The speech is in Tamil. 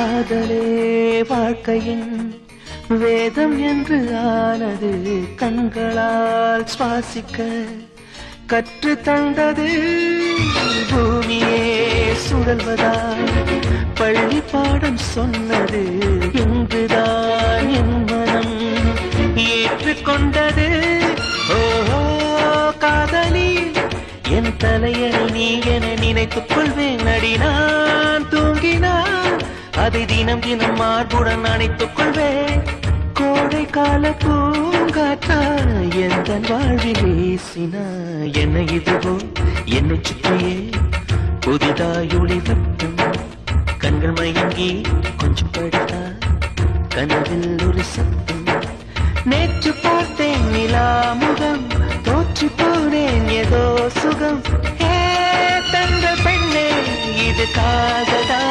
காதலே வாழ்க்கையின் வேதம் என்று ஆனது கண்களால் சுவாசிக்க கற்று தந்தது. பூமியே சுழல்வதால் பள்ளி பாடம் சொன்னது இங்குதான் என் மனம் ஏற்றுக்கொண்டது ஓஹோ காதலி என் தலையணை நீ என நினைத்துக் கொள்வேன் அடி நான் அதை தினம் தினம் மார்புடன் அணைத்துக் கொள்வேன். கோடை கால பூங்காற்றா எந்த வாழ்வில் வீசினா என்ன இதுவோ என்னை சுற்றியே புதிதாயுளி ஒளிவட்டும் கண்கள் மயங்கி கொஞ்சம் படுத்தா கனவில் ஒரு சத்தம். நேற்று பார்த்தேன் நிலா முகம் தோற்று போனேன் ஏதோ சுகம். ஏ தந்த பெண்ணே இது காதல்?